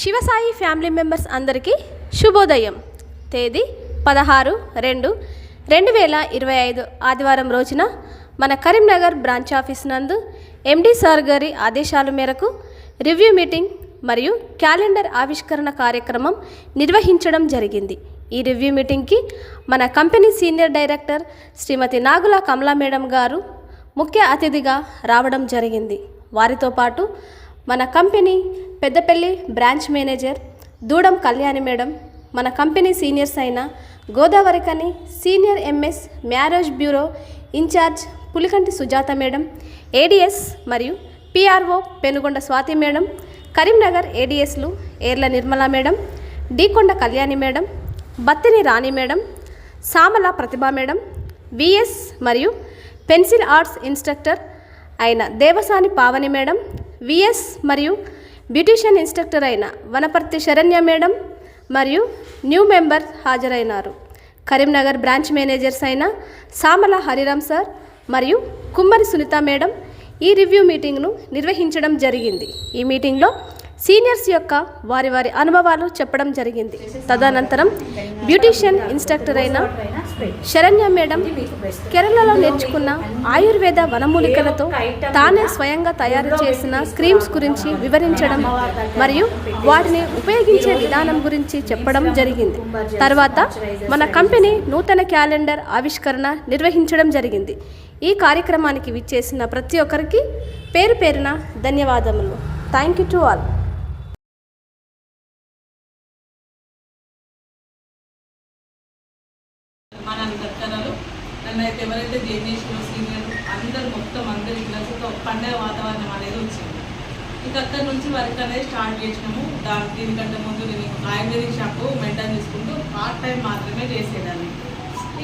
Shivasai family members అందరికీ శుభోదయం. తేదీ పదహారు రెండు రెండు వేల ఇరవై ఐదు ఆదివారం రోజున మన కరీంనగర్ బ్రాంచ్ ఆఫీస్ నందు ఎండి సార్ గారి ఆదేశాల మేరకు రివ్యూ మీటింగ్ మరియు క్యాలెండర్ ఆవిష్కరణ కార్యక్రమం నిర్వహించడం జరిగింది. ఈ రివ్యూ మీటింగ్కి మన company senior director Shrimati Nagula Kamala madam గారు ముఖ్య అతిథిగా రావడం జరిగింది. వారితో పాటు మన company Peddapalli branch manager Dudam Kalyani madam మన కంపెనీ సీనియర్స్ అయిన Godavarikhani senior MS marriage bureau incharge Pulikanti Sujatha madam ADS మరియు PRO Penugonda Swathi madam Karimnagar ఏడిఎస్లు Erla Nirmala madam Deekonda Kalyani madam Battini Rani madam Samala Pratibha madam VS మరియు pencil arts instructor అయిన Devasani Pavani madam VS మరియు beautician instructor అయిన Wanaparthy Saranya madam మరియు new member హాజరైనారు. Karimnagar branch managers అయిన Samala Hariram sir మరియు Kummari Sunitha madam ఈ రివ్యూ మీటింగ్ను నిర్వహించడం జరిగింది. ఈ మీటింగ్లో సీనియర్స్ యొక్క వారి వారి అనుభవాలు చెప్పడం జరిగింది. తదనంతరం బ్యూటిషియన్ ఇన్స్ట్రక్టర్ అయిన శరణ్య మేడం కేరళలో నేర్చుకున్న ఆయుర్వేద వనమూలికలతో తానే స్వయంగా తయారు చేసిన క్రీమ్స్ గురించి వివరించడం మరియు వాటిని ఉపయోగించే విధానం గురించి చెప్పడం జరిగింది. తర్వాత మన కంపెనీ నూతన క్యాలెండర్ ఆవిష్కరణ నిర్వహించడం జరిగింది. ఈ కార్యక్రమానికి విచ్చేసిన ప్రతి ఒక్కరికి పేరు పేరున ధన్యవాదములు. Thank you to all. మన దక్కనలు నన్ను అయితే ఎవరైతే జేజేసిన సీనియర్ అందరు మొత్తం అందరు ఇట్లా ఒక పండగ వాతావరణం అనేది వచ్చింది. ఇంకా అక్కడి నుంచి వర్క్ అనేది స్టార్ట్ చేసినాము. దాని దీనికంటే ముందు నేను ఆయుర్వేదిక్ షాప్ మెయింటైన్ చేసుకుంటూ పార్ట్ టైం మాత్రమే చేసేదాన్ని.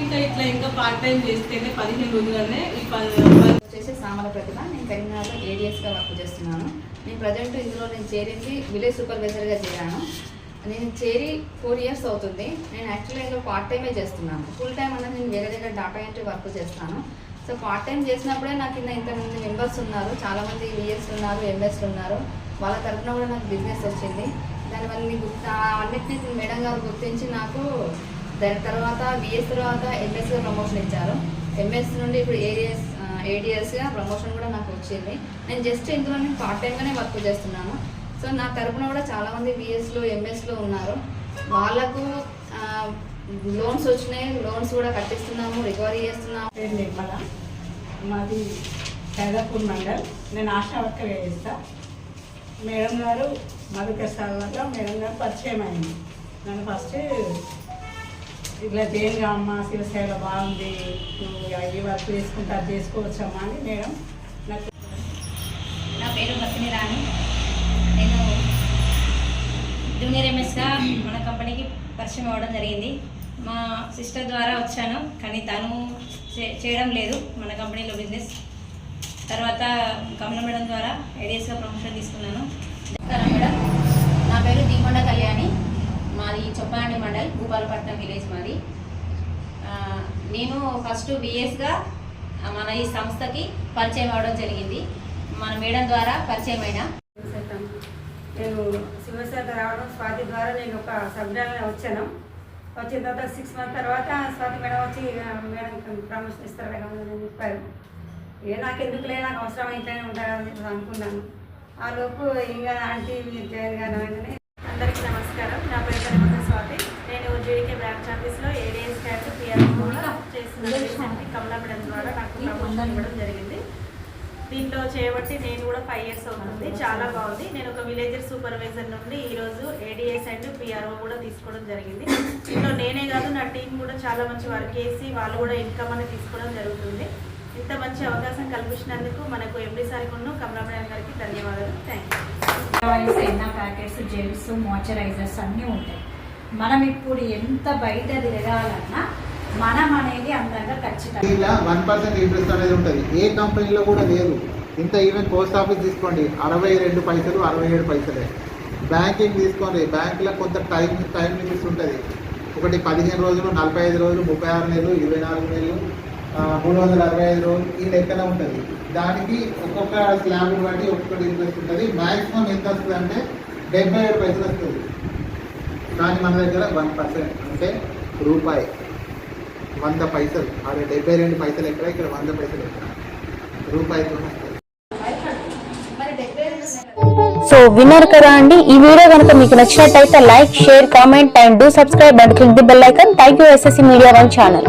ఇంకా ఇట్లా ఇంకా పార్ట్ టైం చేస్తేనే పదిహేను రోజులనే ఈ పది వచ్చేసి సామల ప్రతిభ నేను తెలంగాణలో ఏడిఎస్గా వర్క్ చేస్తున్నాను. నేను ప్రజెంట్ ఇందులో నేను చేరింది విలేజ్ సూపర్వైజర్గా చేరాను. నేను చేరి ఫోర్ ఇయర్స్ అవుతుంది. నేను యాక్చువల్లీ ఇందులో పార్ట్ టైమే చేస్తున్నాను. ఫుల్ టైం అనేది నేను వేరే దగ్గర డాటా ఎంట్రీ వర్క్ చేస్తాను. సో పార్ట్ టైం చేసినప్పుడే నాకు కింద ఇంతమంది మెంబర్స్ ఉన్నారు. చాలామంది విఎస్ ఉన్నారు ఎంఎస్లు ఉన్నారు. వాళ్ళ తరఫున కూడా నాకు బిజినెస్ వచ్చింది. దానివల్ల గుర్తు అన్నిటినీ మేడం గారు గుర్తించి నాకు దాని తర్వాత బిఎస్ తర్వాత ఎంఎస్గా ప్రమోషన్ ఇచ్చారు. ఎంఎస్ నుండి ఇప్పుడు ఏడిఎస్ ఏడిఎస్గా ప్రమోషన్ కూడా నాకు వచ్చింది. నేను జస్ట్ ఇందులో నేను పార్ట్ టైంగానే వర్క్ చేస్తున్నాను. సో నా తరపున కూడా చాలామంది బిఎస్లో ఎంఎస్లో ఉన్నారు. వాళ్ళకు లోన్స్ వచ్చినాయి. లోన్స్ కూడా కట్టిస్తున్నాము రికవరీ చేస్తున్నాము. పేరు నిర్మల. మాది ఖైదాపూర్ మండల్. నేను ఆశా వర్కర్ చేస్తా. మేడం గారు మధుకర్ సార్లతో మేడం గారు పరిచయం అయింది. నన్ను ఫస్ట్ ఇట్లా దేనిగా అమ్మ శివసేవ బాగుంది. నువ్వు ఈ వర్క్ చేసుకుంటా అది చేసుకోవచ్చమ్మా అని మేడం నాకు నా పేరు బతిని రాణి నేను జూనియర్ ఎంఎస్గా మన కంపెనీకి పరిచయం అవ్వడం జరిగింది. మా సిస్టర్ ద్వారా వచ్చాను కానీ తను చేయడం లేదు మన కంపెనీలో బిజినెస్. తర్వాత కమల మేడం ద్వారా ఐడియస్గా ప్రమోషన్ తీసుకున్నాను. నమస్కారం మేడం. నా పేరు దీకొండ కళ్యాణి. మాది చొప్పాండి మండల్ భూపాలపట్నం విలేజ్ మాది. నేను ఫస్ట్ బిఎస్గా మన ఈ సంస్థకి పరిచయం అవ్వడం జరిగింది. మన మేడం ద్వారా పరిచయం అయినా నేను శివశాఖ రావడం స్వాతి ద్వారా నేను ఒక సభ్యురాలుగా వచ్చాను. వచ్చిన తర్వాత సిక్స్ మంత్ తర్వాత స్వాతి మేడం వచ్చి మేడం ప్రమోషన్ ఇస్తారు మేడం? అని చెప్పారు. ఏ నాకు ఎందుకులే నాకు అవసరం ఇంట్లోనే ఉంటారని చెప్పి అనుకున్నాను. ఆ లోపు ఇంకా ఆంటీ మీరు చేయరు కానీ వెంటనే అందరికీ నమస్కారం. నా పేరు కనమత స్వాతి. నేను జీడీకే బ్రాంచ్ ఆఫీస్లో ఏడిఎస్ క్యాట్ పిఆర్ చేసిన కమలా మేడం ద్వారా నాకు ప్రమోషన్ ఇవ్వడం జరిగింది. దీంట్లో చేయబట్టి నేను కూడా ఫైవ్ ఇయర్స్ అవుతుంది. చాలా బాగుంది. నేను ఒక విలేజర్ సూపర్వైజర్ నుండి ఈరోజు ఏడిఎస్ అండ్ పిఆర్ఓ కూడా తీసుకోవడం జరిగింది. దీంట్లో నేనే కాదు నా టీం కూడా చాలా మంచి వర్క్ చేసి వాళ్ళు కూడా ఇన్కమ్ అనేది తీసుకోవడం జరుగుతుంది. ఇంత మంచి అవకాశం కల్పించినందుకు మనకు ఎండి సార్కును కమలా మేడం గారికి ధన్యవాదాలు. Thank you oils packets gels moisturisers అన్నీ ఉంటాయి. మనం ఇప్పుడు ఎంత బయట తిరగాలన్నా మనం అనేది అందంగా ఖచ్చితంగా. ఇలా వన్ పర్సెంట్ ఇంట్రెస్ట్ అనేది ఉంటుంది. ఏ కంపెనీలో కూడా లేదు. ఇంత ఈవెన్ పోస్ట్ ఆఫీస్ తీసుకోండి. అరవై రెండు పైసలు అరవై ఏడు పైసలే. బ్యాంకింగ్ తీసుకోండి. బ్యాంకులో కొంత టైం టైం లిమిట్స్ ఉంటుంది. ఒకటి పదిహేను రోజులు నలభై ఐదు రోజులు ముప్పై ఆరు నెలలు ఇరవై నాలుగు నెలలు మూడు వందల అరవై ఐదు రోజులు ఈ లెక్కన ఉంటుంది. దానికి ఒక్కొక్క స్లాబ్ బట్టి ఒక్కొక్కటి ఇంట్రెస్ట్ ఉంటుంది. మ్యాక్సిమం ఎంత వస్తుంది అంటే డెబ్బై ఏడు పైసలు వస్తుంది. కానీ మన దగ్గర వన్ పర్సెంట్ అంటే రూపాయి. వంద పైసలు అదే డెబ్బై రెండు పైసలు ఎక్కడ? ఇక్కడ వంద పైసలు ఎక్కడ? రూపాయితో సో విన్నారు కదా అండి? ఈ వీడియో కనుక మీకు నచ్చినట్టయితే like share comment and do subscribe and click the bell icon. Thank you SSC media one channel.